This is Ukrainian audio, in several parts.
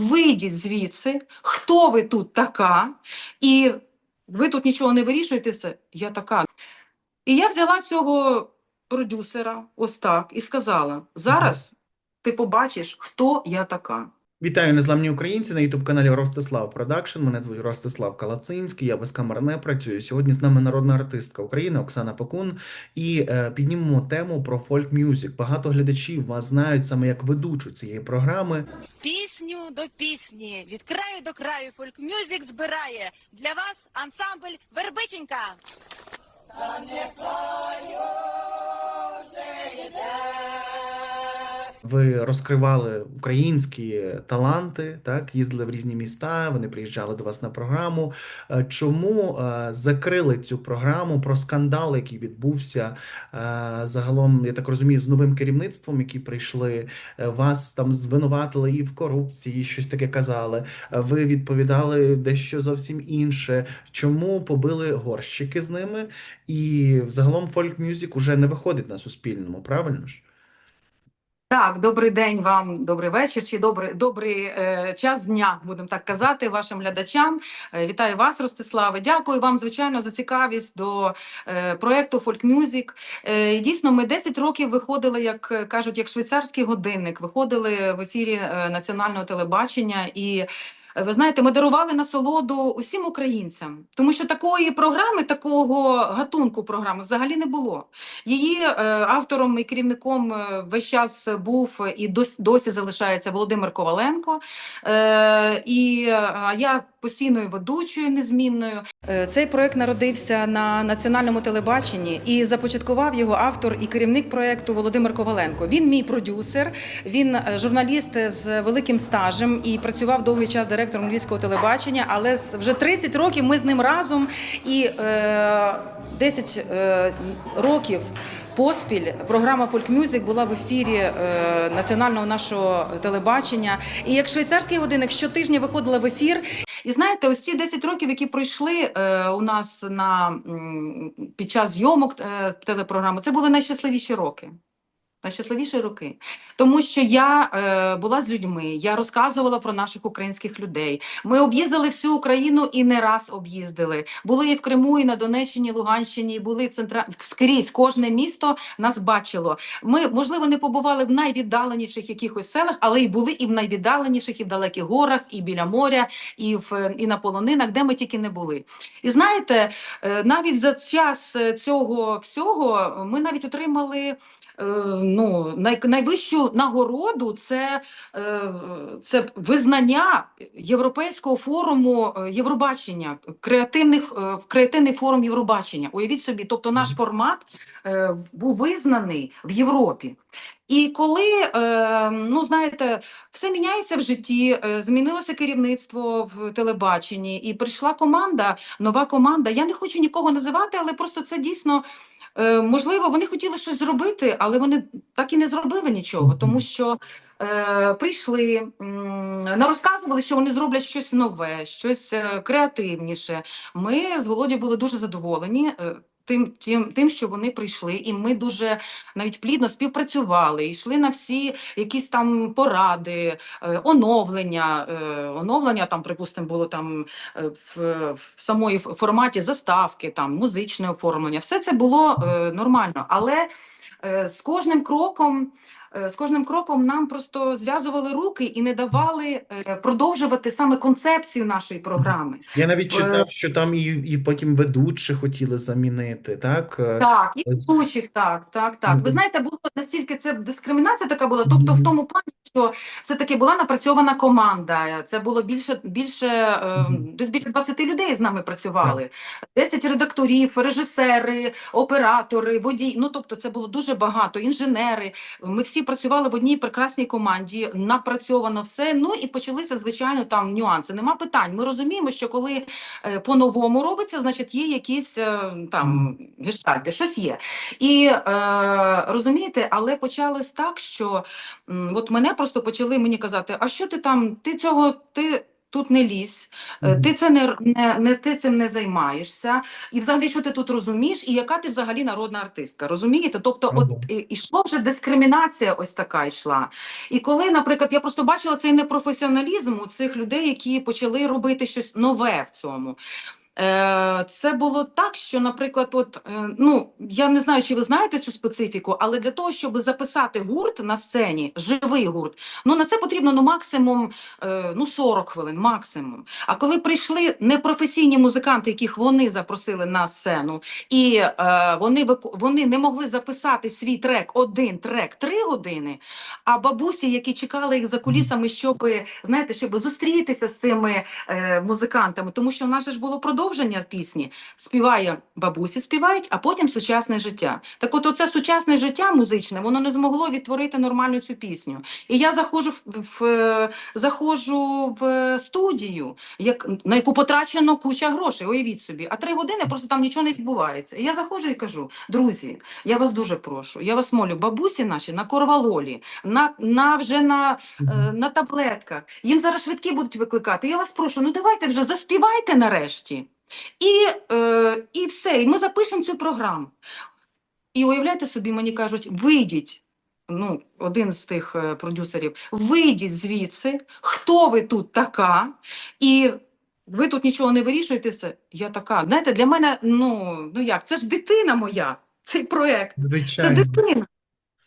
вийдіть звідси, хто ви тут така, і ви тут нічого не вирішуєте, я така. І я взяла цього продюсера ось так і сказала: зараз ти побачиш, хто я така. Вітаю незламні українці на youtube каналі Ростислав Продакшн. Мене звуть Ростислав Калацинський. Я без камер не працюю. Сьогодні з нами народна артистка України Оксана Пекун. І е, піднімемо тему про фольк мюзик. Багато глядачів вас знають саме як ведучу цієї програми. Пісню до пісні від краю до краю фольк-мюзик збирає для вас ансамбль Вербиченька. Ви розкривали українські таланти, так їздили в різні міста. Вони приїжджали до вас на програму. Е, Чому е, закрили цю програму про скандал, який відбувся е, загалом? Я так розумію, з новим керівництвом, які прийшли, вас там звинуватили і в корупції, щось таке казали. Ви відповідали дещо зовсім інше. Чому побили горщики з ними? І загалом фольк-мюзик уже не виходить на суспільному, правильно ж? Так, добрий день вам, добрий вечір чи добрий, добрий е, час дня, будемо так казати, вашим глядачам. Е, вітаю вас, Ростиславе. Дякую вам, звичайно, за цікавість до е, проєкту Folk Music. Е, дійсно, ми 10 років виходили, як е, кажуть, як швейцарський годинник, виходили в ефірі е, національного телебачення і. Е, Ви знаєте, ми дарували насолоду усім українцям, тому що такої програми, такого гатунку програми взагалі не було. Її е, автором і керівником е, весь час був і досі, залишається Володимир Коваленко. І я постійною ведучою незмінною. Цей проект народився на національному телебаченні і започаткував його автор і керівник проекту Володимир Коваленко. Він мій продюсер, він журналіст з великим стажем і працював довгий час директором львівського телебачення. Але вже 30 років ми з ним разом і е, 10 е, років. Поспіль програма Music була в ефірі е, національного нашого телебачення. І як швейцарський годинник щотижня виходила в ефір. І знаєте, ось ці 10 років, які пройшли е, у нас на під час зйомок е, телепрограми, це були найщасливіші роки. Найщасливіші роки, тому що я е, була з людьми, я розказувала про наших українських людей. Ми об'їздили всю Україну і не раз об'їздили. Були і в Криму, і на Донеччині, Луганщині, і були центра скрізь. Кожне місто нас бачило. Ми, можливо, не побували в найвіддаленіших якихось селах, але і були і в найвіддаленіших, і в далеких горах, і біля моря, і в і на полонинах, де ми тільки не були. І знаєте, е, навіть за час е, цього всього ми навіть отримали. Е, Ну, най, найвищу нагороду це, е, це визнання Європейського форуму е, Євробачення, креативних, креативний форум Євробачення. Уявіть собі, тобто наш формат був визнаний в Європі. І коли, ну знаєте, все міняється в житті, змінилося керівництво в телебаченні, і прийшла команда, нова команда. Я не хочу нікого називати, але просто це дійсно. Е, Можливо, вони хотіли щось зробити, але вони так і не зробили нічого, тому що е, прийшли, м, нарозказували, що вони зроблять щось нове, щось е, креативніше. Ми з володі були дуже задоволені. е, Тим, тим, тим, що вони прийшли, і ми дуже навіть плідно співпрацювали, йшли на всі якісь там поради, е, оновлення. е, Оновлення там, припустимо, було там е, в, в самої форматі заставки, там музичне оформлення. Все це було нормально, але з кожним кроком. Е, З кожним кроком нам просто зв'язували руки і не давали е, продовжувати саме концепцію нашої програми. Я навіть Е, читав, що там і, і потім ведучі хотіли замінити, так? Так, і ведучих, так, так, так. Ви знаєте, було настільки це дискримінація така була, тобто в тому плані, що все-таки була напрацьована команда. Це було більше, більше десь більше 20 людей з нами працювали. 10 редакторів, режисери, оператори, водії. Ну, тобто це було дуже багато, інженери. Ми всі працювали в одній прекрасній команді, напрацьовано все. Ну і почалися, звичайно, там нюанси. Нема питань. Ми розуміємо, що коли е, по-новому робиться, значить є якісь е, там гештальти, щось є. І е, розумієте, але почалось так, що от мене просто почали мені казати: а що ти там, ти цього, ти. Тут не лізь, е, ти це не, не, не ти цим не займаєшся, і взагалі, що ти тут розумієш, і яка ти взагалі народна артистка, розумієте? Тобто, от Ага. і- ішла вже дискримінація, ось така йшла. І коли, наприклад, я просто бачила цей непрофесіоналізм у цих людей, які почали робити щось нове в цьому. Е, Це було так, що, наприклад, от е, ну я не знаю, чи ви знаєте цю специфіку, але для того, щоб записати гурт на сцені, живий гурт, ну на це потрібно ну максимум е, ну 40 хвилин, максимум. А коли прийшли непрофесійні музиканти, яких вони запросили на сцену, і е, вони вони не могли записати свій трек, один трек, три години. А бабусі, які чекали їх за кулісами, щоб знаєте, щоб зустрітися з цими е, музикантами, тому що в нас же ж було продовження пісні. Співає бабусі, співають, а потім сучасне життя. Так от оце сучасне життя музичне, воно не змогло відтворити нормально цю пісню. І я заходжу в, в заходжу в студію, як на яку потрачено куча грошей. Уявіть собі, а три години просто там нічого не відбувається. І я заходжу і кажу: друзі, я вас дуже прошу, я вас молю, бабусі наші на корвалолі, на, на вже на е, на таблетках. Їм зараз швидкі будуть викликати. Я вас прошу, ну давайте вже заспівайте нарешті. І, е, і все, і ми запишемо цю програму. І уявляйте собі, мені кажуть, вийдіть. Ну, один з тих е, продюсерів, вийдіть звідси, хто ви тут така, і ви тут нічого не вирішуєте. все. Я така. Знаєте, для мене, ну, ну як, це ж дитина моя, цей проект. Це дитина.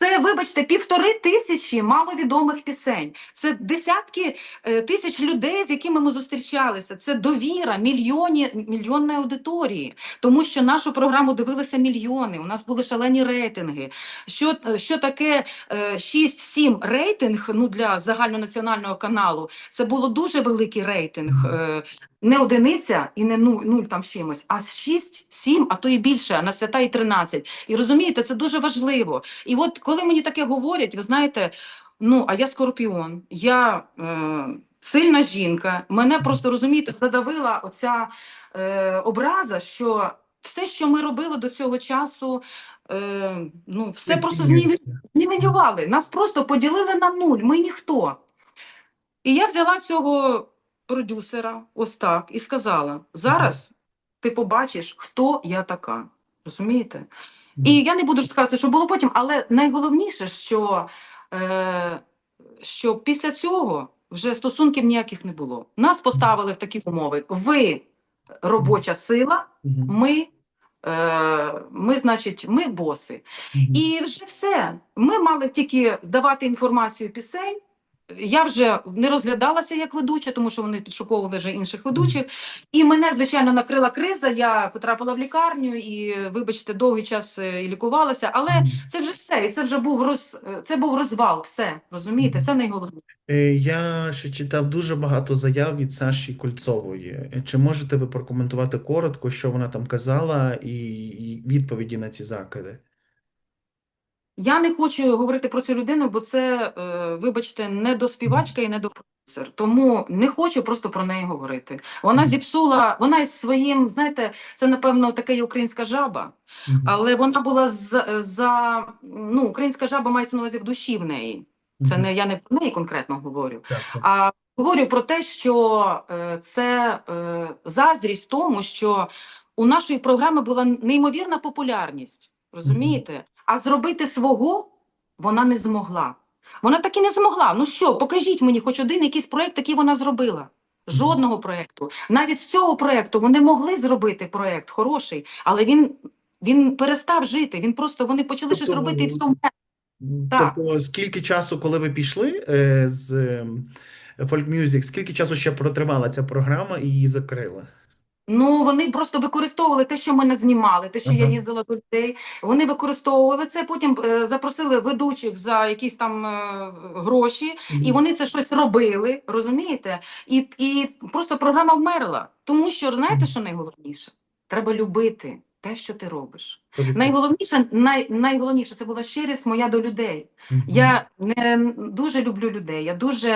Це, вибачте, півтори тисячі маловідомих пісень. Це десятки е, тисяч людей, з якими ми зустрічалися. Це довіра мільйоні, мільйонної аудиторії. Тому що нашу програму дивилися мільйони. У нас були шалені рейтинги. Що, е, що таке е, 6-7 рейтинг ну, для загальнонаціонального каналу? Це було дуже великий рейтинг. Е, не одиниця і не нуль, нуль там чимось, а 6, 7, а то і більше, а на свята і 13. І розумієте, це дуже важливо. І от коли мені таке говорять, ви знаєте, ну а я скорпіон, я е, сильна жінка, мене просто розумієте, задавила оця е, образа, що все, що ми робили до цього часу, е, ну все просто. Знівелювали. Нас просто поділили на нуль. Ми ніхто. І я взяла цього продюсера ось так і сказала: зараз ти побачиш, хто я така. Розумієте? І я не буду розказувати, що було потім, але найголовніше, що, е, що після цього вже стосунків ніяких не було. Нас поставили в такі умови: ви робоча сила, ми. Е, ми, значить, ми боси. І вже все. Ми мали тільки здавати інформацію пісень. Я вже не розглядалася як ведуча, тому що вони підшуковували вже інших ведучих. І мене, звичайно, накрила криза. Я потрапила в лікарню і, вибачте, довгий час е, і лікувалася. Але це вже все. І це вже був роз... е, це був розвал. Все розумієте? Це найголовніше. Е, Я ще читав дуже багато заяв від Саші Кольцової. Чи можете ви прокоментувати коротко, що вона там казала, і відповіді на ці закиди? Я не хочу говорити про цю людину, бо це, е, вибачте, не до співачка і не до продюсер. Тому не хочу просто про неї говорити. Вона зіпсула, вона із своїм, знаєте, це напевно така є українська жаба, але вона була за, за ну, українська жаба мається на увазі в душі в неї. Це не я не про неї конкретно говорю. А говорю про те, що е, це е, заздрість тому, що у нашої програми була неймовірна популярність. Розумієте? А зробити свого вона не змогла. Вона так і не змогла. Ну що, покажіть мені хоч один якийсь проєкт, який вона зробила. Жодного проєкту. Навіть з цього проєкту вони могли зробити проєкт хороший, але він, він перестав жити. Він просто вони почали щось Тобто, робити і все. Так. Тобто, скільки часу, коли ви пішли е, з ем, Folk Music, скільки часу ще протривала ця програма і її закрили? Ну, вони просто використовували те, що мене знімали, те, що я їздила до людей. Вони використовували це, потім е, запросили ведучих за якісь там е, гроші, і вони це щось робили, розумієте? І, і просто програма вмерла. Тому що, знаєте, що найголовніше? Треба любити те, що ти робиш. Тобто, Найголовніше, най, найголовніше це була щирість моя до людей. мгм. Я не дуже люблю людей. Я дуже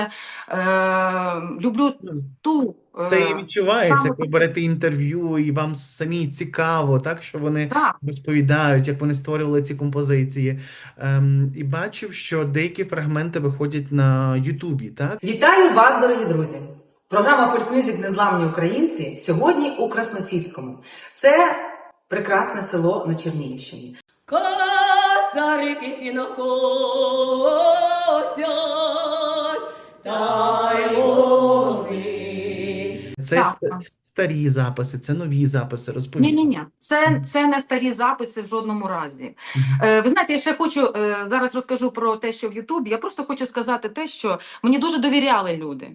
е, люблю ту. е, Це і відчувається, коли берете інтерв'ю, і вам самі цікаво, так, що вони Так. розповідають, як вони створювали ці композиції. Ем, і бачив, що деякі фрагменти виходять на Ютубі, так? Вітаю вас, дорогі друзі! Програма «Фольк-мюзик. Незламні українці сьогодні у Красносільському. Це прекрасне село на Чернігівщині. Косарики сінокосять, та. Це Так. старі записи, це нові записи. Ні, Розповідь. ні, ні, це, це не старі записи в жодному разі. Е, ви знаєте, я ще хочу е, зараз розкажу про те, що в Ютубі. Я просто хочу сказати те, що мені дуже довіряли люди.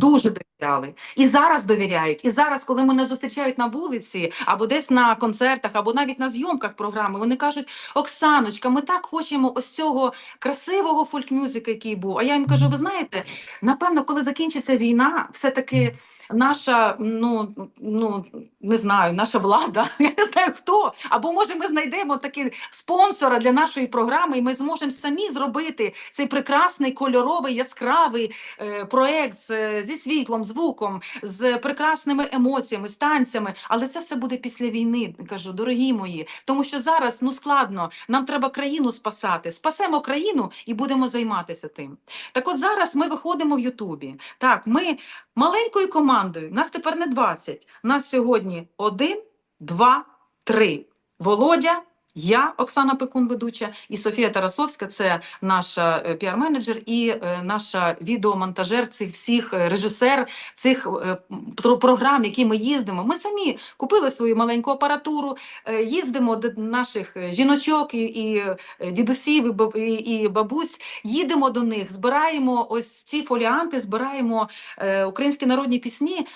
Дуже довіряли. І зараз довіряють. І зараз, коли мене зустрічають на вулиці, або десь на концертах, або навіть на зйомках програми, вони кажуть: Оксаночка, ми так хочемо ось цього красивого фольк-мюзика, який був. А я їм кажу: ви знаєте, напевно, коли закінчиться війна, все-таки. Наша, ну, ну не знаю, наша влада, я не знаю хто. Або може ми знайдемо таки спонсора для нашої програми, і ми зможемо самі зробити цей прекрасний кольоровий яскравий е, проект зі світлом, звуком, з прекрасними емоціями, з танцями. Але це все буде після війни. Кажу, дорогі мої, тому що зараз ну складно. Нам треба країну спасати. Спасемо країну і будемо займатися тим. Так, от зараз ми виходимо в Ютубі. Так, ми маленькою командою. Нас тепер не 20, Нас сьогодні один, два, три. Володя. Я, Оксана Пекун, ведуча, і Софія Тарасовська, це наша е, піар-менеджер і е, наша відеомонтажер цих всіх е, режисер цих програм, які ми їздимо. Ми самі купили свою маленьку апаратуру, їздимо до наших жіночок і, і дідусів, і, і, бабусь. Їдемо до них, збираємо ось ці фоліанти, збираємо українські народні пісні,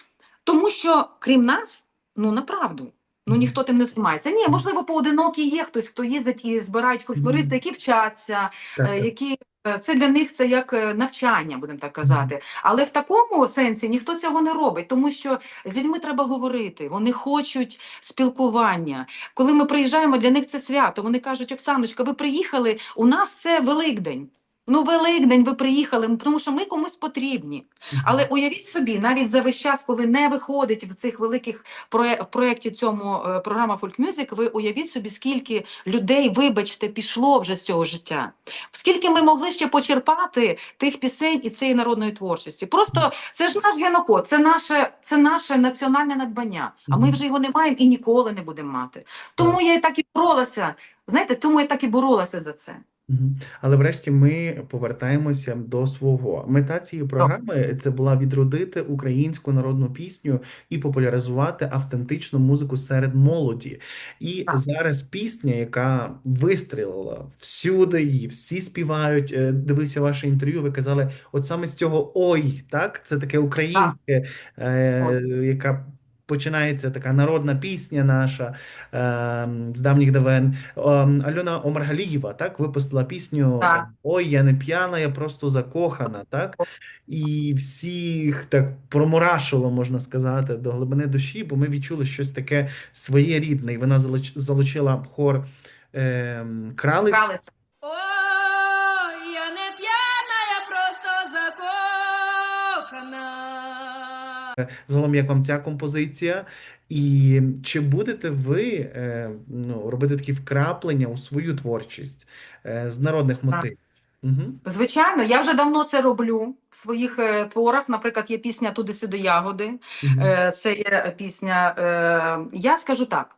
тому що крім нас, ну направду. Ну ніхто тим не займається. Ні, можливо, поодинокі є хтось, хто їздить і збирають фольклористи, які вчаться, е, які е, це для них це як е, навчання, будемо так казати. Але в такому сенсі ніхто цього не робить, тому що з людьми треба говорити. Вони хочуть спілкування. Коли ми приїжджаємо, для них це свято. Вони кажуть: Оксаночка, ви приїхали. У нас це Великдень. Ну, Великдень, ви приїхали, тому що ми комусь потрібні. Але уявіть собі, навіть за весь час, коли не виходить в цих великих проє- проєкті цьому е, програма Folk Music, ви уявіть собі, скільки людей, вибачте, пішло вже з цього життя. Скільки ми могли ще почерпати тих пісень і цієї народної творчості. Просто це ж наш генокод, це наше, це наше національне надбання. А ми вже його не маємо і ніколи не будемо мати. Тому я і так і боролася. Знаєте, тому я так і боролася за це. Мгм. Але врешті ми повертаємося до свого. Мета цієї програми це була відродити українську народну пісню і популяризувати автентичну музику серед молоді. І Так. зараз пісня, яка вистрілила всюди, її всі співають. Е, Дивися ваше інтерв'ю. Ви казали, от саме з цього ой, так це таке українське, е, яка. Починається така народна пісня наша е, з давніх давен. Ем, Альона Омаргалієва так випустила пісню Так. Ой, я не п'яна, я просто закохана. Так і всіх так промурашило, можна сказати, до глибини душі, бо ми відчули щось таке своєрідне. І вона залучила хор ем, кралиць. Кралиця. Загалом, як вам ця композиція? І чи будете ви е, ну, робити такі вкраплення у свою творчість е, з народних мотивів? Угу. Звичайно, я вже давно це роблю в своїх е, творах. Наприклад, є пісня Туди-сюди ягоди. Е, Це є пісня. е, Я скажу так.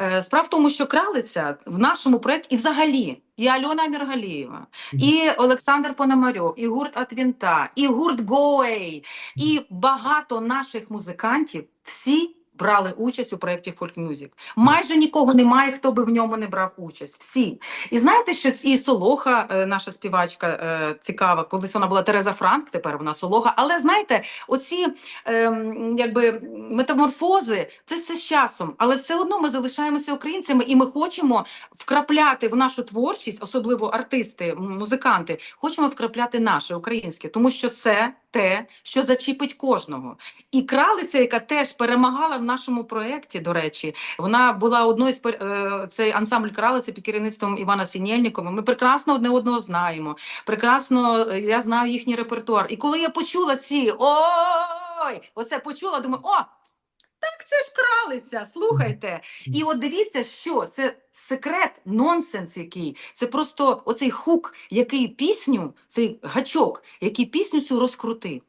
Е, Справа в тому, що кралиця в нашому проєкті і взагалі і Альона Міргалієва, і Олександр Пономарьов, і гурт Атвінта, і гурт Гоей, і багато наших музикантів всі брали участь у проєкті Folk Music. Майже нікого немає, хто би в ньому не брав участь. Всі. І знаєте, що і Солоха, е, наша співачка е, цікава, колись вона була Тереза Франк, тепер вона Солоха. Але знаєте, оці ем, якби метаморфози, це все з часом, але все одно ми залишаємося українцями, і ми хочемо вкрапляти в нашу творчість, особливо артисти, музиканти, хочемо вкрапляти наше українське, тому що це те, що зачіпить кожного. І кралиця, яка теж перемагала в нашому проєкті, до речі, вона була одною з е, цей ансамбль кралиці під керівництвом Івана Сінєльнікова. Ми прекрасно одне одного знаємо. Прекрасно е, я знаю їхній репертуар. І коли я почула ці ой, оце почула, думаю, о. Це ж кралиця, слухайте. І от дивіться, що це секрет, нонсенс який. Це просто оцей хук, який пісню, цей гачок, який пісню цю розкрутив.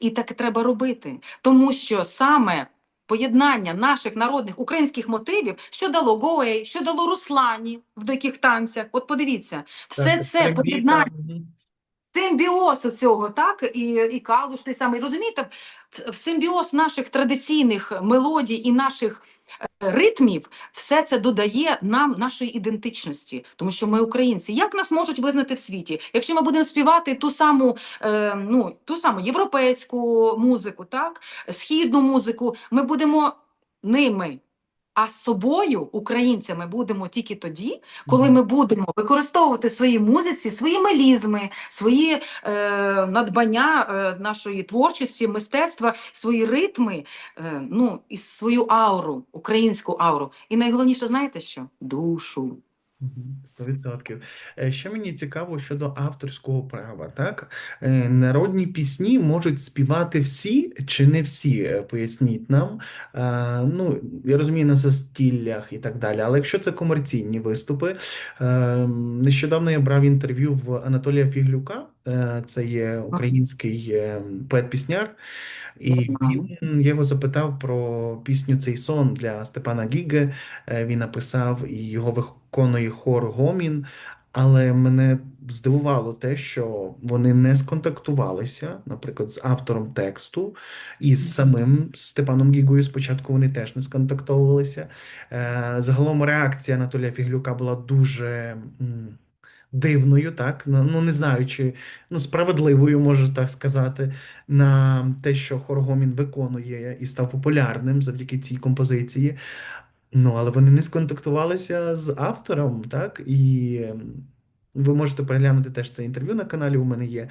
І так і треба робити, тому що саме поєднання наших народних українських мотивів, що дало Гоей, що дало Руслані в диких танцях. От подивіться, все Так, це поєднання симбіоз цього, так, і, і калуш той самий. Розумієте, в, в симбіоз наших традиційних мелодій і наших е, ритмів, все це додає нам нашої ідентичності, тому що ми українці. Як нас можуть визнати в світі? Якщо ми будемо співати ту саму, е, ну, ту саму європейську музику, так, східну музику, ми будемо ними. А з собою, українцями, будемо тільки тоді, коли ми будемо використовувати свої музиці свої мелізми, свої е, надбання е, нашої творчості, мистецтва, свої ритми, е, ну і свою ауру, українську ауру. І найголовніше, знаєте що? Душу. Сто відсотків. Е, Ще мені цікаво щодо авторського права, так? Е, Народні пісні можуть співати всі чи не всі? Е, Поясніть нам. Ну, я розумію, на застіллях і так далі, але якщо це комерційні виступи, е, нещодавно я брав інтерв'ю в Анатолія Фіглюка, це є український е, поет-пісняр, і він я його запитав про пісню Цей сон для Степана Гіге. Е, Він написав і його виконує хор Гомін. Але мене здивувало те, що вони не сконтактувалися, наприклад, з автором тексту і з самим Степаном Гігою. Спочатку вони теж не сконтактовувалися. Е, Загалом реакція Анатолія Фіглюка була дуже дивною, так? Ну, ну, не знаю, чи ну, справедливою, можу так сказати, на те, що Хоргомін виконує і став популярним завдяки цій композиції. Ну, але вони не сконтактувалися з автором, так? І ви можете переглянути теж це інтерв'ю на каналі, у мене є.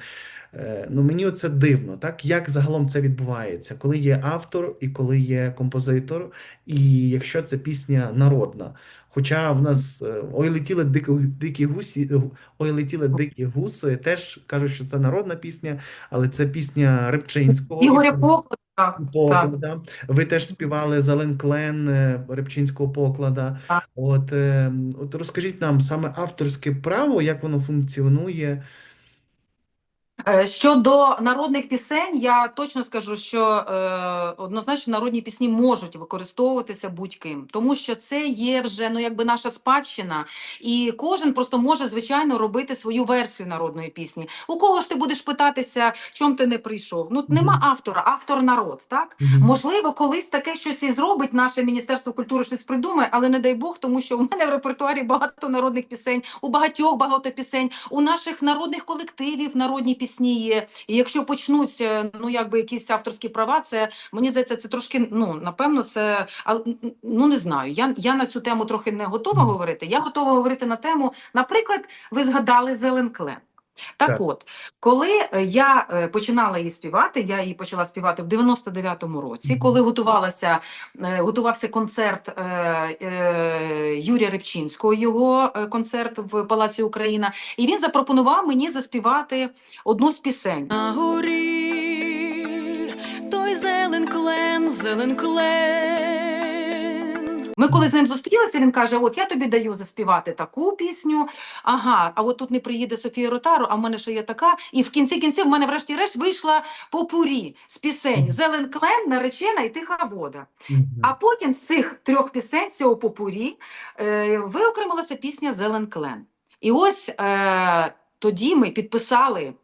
Е, Ну, мені оце дивно, так? Як загалом це відбувається, коли є автор і коли є композитор, і якщо це пісня народна. Хоча в нас е, ой летіли дикі, дикі гусі, е, ой летіли дикі гуси, теж кажуть, що це народна пісня, але це пісня Рибчинського. Ігоря Поклада, так, так. Поклада. Ви теж співали Зелен Клен е, Рибчинського поклада. Так. От, е, от розкажіть нам саме авторське право, як воно функціонує. Е, Щодо народних пісень, я точно скажу, що е, однозначно народні пісні можуть використовуватися будь-ким, тому що це є вже ну якби наша спадщина, і кожен просто може звичайно робити свою версію народної пісні. У кого ж ти будеш питатися, чом ти не прийшов? Ну нема автора, автор народ, так? Можливо, колись таке щось і зробить наше Міністерство культури, щось придумає, але не дай Бог, тому що у мене в репертуарі багато народних пісень, у багатьох багато пісень, у наших народних колективів народні пісні є. І якщо почнуться ну якби якісь авторські права, це мені здається, це трошки ну напевно, це ну не знаю. Я, я на цю тему трохи не готова говорити. Я готова говорити на тему, наприклад, ви згадали Зелен Клен. Так, Так. от, коли е, я е, починала її співати, я її почала співати в 99-му році, коли готувалася, е, готувався концерт е, е, Юрія Рибчинського, його концерт в Палаці Україна, і він запропонував мені заспівати одну з пісень. На горі той зелен клен, зелен клен. Ми коли з ним зустрілися, він каже: От я тобі даю заспівати таку пісню. Ага, а от тут не приїде Софія Ротару, а в мене ще є така. І в кінці кінців в мене, врешті-решт, вийшла попурі з пісень Зелен Клен, наречена і тиха вода. А потім з цих трьох пісень, з цього попурі, е, виокремилася пісня Зелен Клен. І ось е, тоді ми підписали.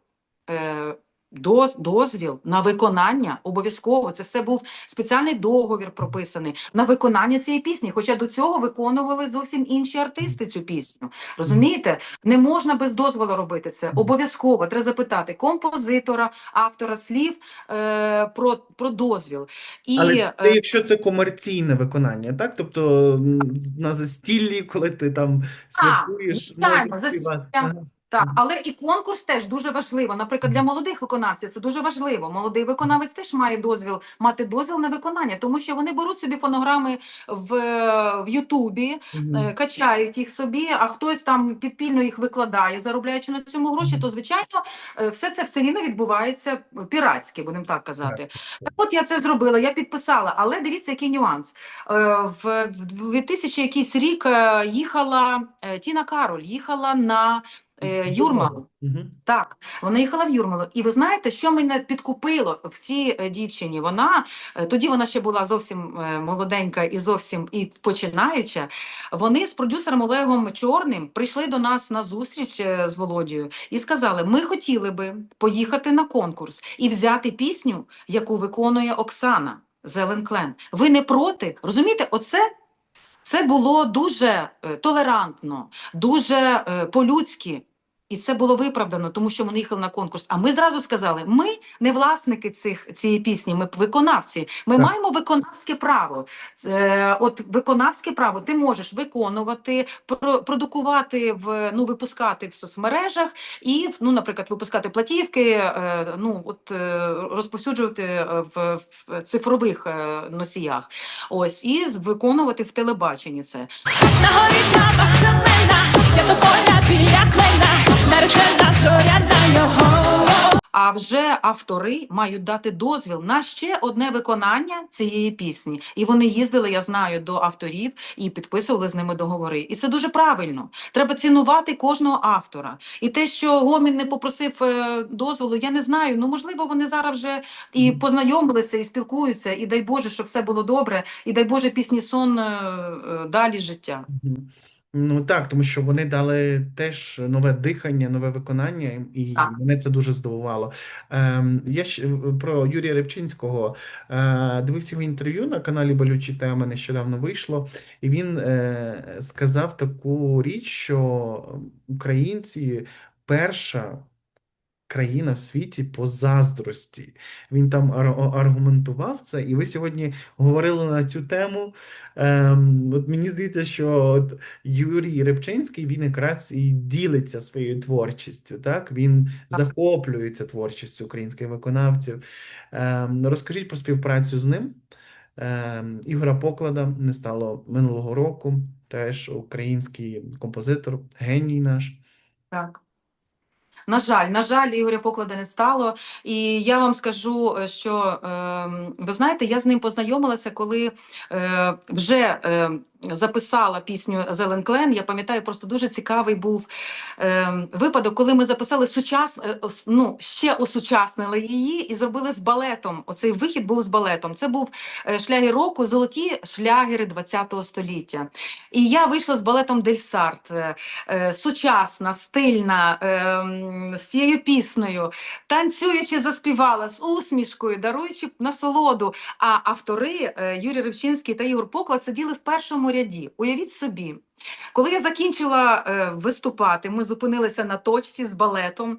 Е, доз- дозвіл на виконання обов'язково. Це все був спеціальний договір прописаний на виконання цієї пісні. Хоча до цього виконували зовсім інші артисти цю пісню. Розумієте? Не можна без дозволу робити це. Обов'язково треба запитати композитора, автора слів е, про, про дозвіл. І Але е, це якщо це комерційне виконання, так? Тобто на застіллі, коли ти там святкуєш, можеш застілля. співати. Ага. Так, але і конкурс теж дуже важливо. Наприклад, для молодих виконавців це дуже важливо. Молодий виконавець теж має дозвіл мати дозвіл на виконання, тому що вони беруть собі фонограми в, в Ютубі, е, качають їх собі, а хтось там підпільно їх викладає, заробляючи на цьому гроші, то звичайно е, все це все рівно відбувається піратськи, будемо так казати. Так от я це зробила, я підписала, але дивіться, який нюанс. Е, В в 2000 якийсь рік е, їхала е, Тіна Кароль, їхала на Юрмалу. Мгм. Так, вона їхала в Юрмалу. І ви знаєте, що мене підкупило в цій е, дівчині? Вона е, тоді вона ще була зовсім е, молоденька і зовсім і починаюча. Вони з продюсером Олегом Чорним прийшли до нас на зустріч е, з Володією і сказали: ми хотіли би поїхати на конкурс і взяти пісню, яку виконує Оксана Зелен Клен. Ви не проти? Розумієте, оце. Це було дуже е, толерантно, дуже е, по-людськи. І це було виправдано, тому що вони їхали на конкурс. А ми зразу сказали: ми не власники цих цієї пісні, ми виконавці. Ми Так. маємо виконавське право. Це, от виконавське право ти можеш виконувати, про, продукувати в ну випускати в соцмережах і ну, наприклад, випускати платівки, е, ну от е, розповсюджувати е, в, в цифрових е, носіях. Ось і виконувати в телебаченні це. Я біля наречена його. А вже автори мають дати дозвіл на ще одне виконання цієї пісні. І вони їздили, я знаю, до авторів і підписували з ними договори. І це дуже правильно. Треба цінувати кожного автора. І те, що Гомін не попросив е, дозволу, я не знаю. Ну можливо, вони зараз вже і познайомилися, і спілкуються. І дай Боже, щоб все було добре. І дай Боже, пісні сон е, е, далі життя. Ну так, тому що вони дали теж нове дихання, нове виконання, і Так. мене це дуже здивувало. Ем, я ще е, про Юрія Рибчинського е, дивився його інтерв'ю на каналі Болючі теми нещодавно вийшло, і він е, сказав таку річ, що українці перша країна в світі по заздрості. Він там ар- аргументував це, і ви сьогодні говорили на цю тему. Ем, от мені здається, що от Юрій Рибчинський він якраз і ділиться своєю творчістю. Так він захоплюється творчістю українських виконавців. Ем, розкажіть про співпрацю з ним. Ем, Ігора Поклада не стало минулого року. Теж український композитор, геній наш. Так. На жаль, на жаль, Ігоря Поклада не стало. І я вам скажу, е, що ем, ви знаєте, я з ним познайомилася, коли е, вже е, записала пісню Зелен Клен. Я пам'ятаю, просто дуже цікавий був ем, випадок, коли ми записали сучас, е, ну, ще осучаснили її і зробили з балетом. Оцей вихід був з балетом. Це був е, шлягер року, золоті шлягери ХХ століття. І я вийшла з балетом Дельсарт. е, е, сучасна, стильна, е, з цією піснею, танцюючи, заспівала з усмішкою, даруючи насолоду. А автори е, Юрій Рибчинський та Ігор Поклад сиділи в першому ряді. Уявіть собі. Коли я закінчила е, виступати, ми зупинилися на точці з балетом.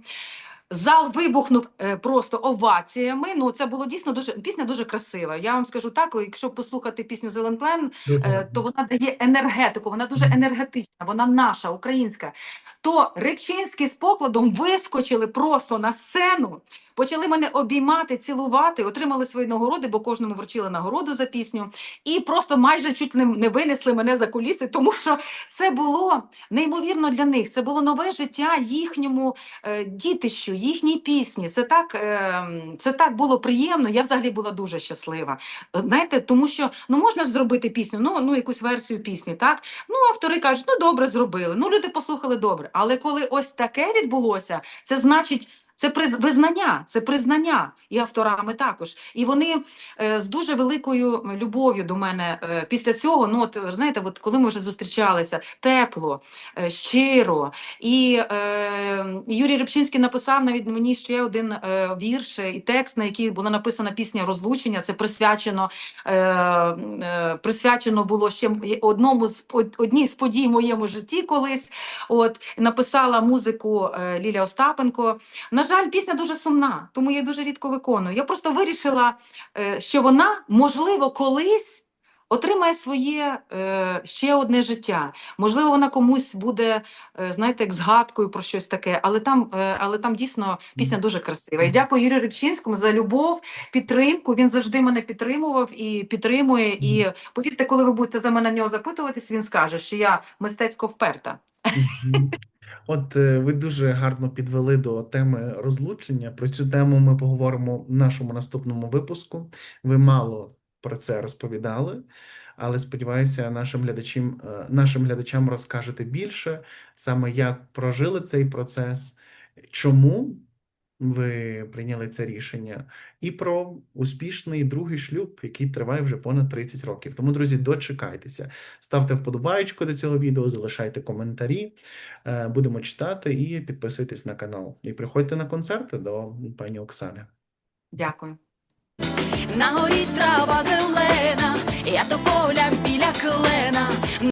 Зал вибухнув е, просто оваціями. Ну, це було дійсно дуже пісня дуже красива. Я вам скажу так, якщо послухати пісню Зелен Клен, Е, то вона дає енергетику, вона дуже енергетична, вона наша, українська. То Рибчинський з покладом вискочили просто на сцену, почали мене обіймати, цілувати, отримали свої нагороди, бо кожному вручили нагороду за пісню, і просто майже чуть не, не винесли мене за куліси, тому що це було неймовірно для них. Це було нове життя їхньому е, дітищу, їхній пісні. Це так, е, це так було приємно. Я взагалі була дуже щаслива. Е, Знаєте, тому що ну можна ж зробити пісню, ну, ну якусь версію пісні, так? Ну, автори кажуть, ну добре зробили. Ну, люди послухали добре. Але коли ось таке відбулося, це значить. Це приз- визнання, це признання і авторами також. І вони е, з дуже великою любов'ю до мене е, після цього, ну от знаєте, от коли ми вже зустрічалися, тепло, е, щиро. І е, Юрій Рибчинський написав навіть мені ще один е, вірш і текст, на який була написана пісня Розлучення. Це присвячено е, е, присвячено було ще одному з од- одній з подій в моєму житті колись. От написала музику е, Лілія Остапенко. На жаль, пісня дуже сумна, тому я дуже рідко виконую. Я просто вирішила, е, що вона можливо колись. Отримає своє е, ще одне життя. Можливо, вона комусь буде, е, знаєте, як згадкою про щось таке, але там, е, але там дійсно пісня дуже красива. І дякую Юрію Рибчинському за любов, підтримку. Він завжди мене підтримував і підтримує. І повірте, коли ви будете за мене в нього запитуватись, він скаже, що я мистецько вперта. От ви дуже гарно підвели до теми розлучення. Про цю тему ми поговоримо в нашому наступному випуску. Ви мало про це розповідали. Але сподіваюся, нашим глядачам, е, нашим глядачам розкажете більше, саме як прожили цей процес, чому ви прийняли це рішення, і про успішний другий шлюб, який триває вже понад 30 років. Тому, друзі, дочекайтеся. Ставте вподобаєчку до цього відео, залишайте коментарі. Е, Будемо читати і підписуйтесь на канал. І приходьте на концерти до пані Оксани. Дякую на горі трава зелена, я то тополям біля клена.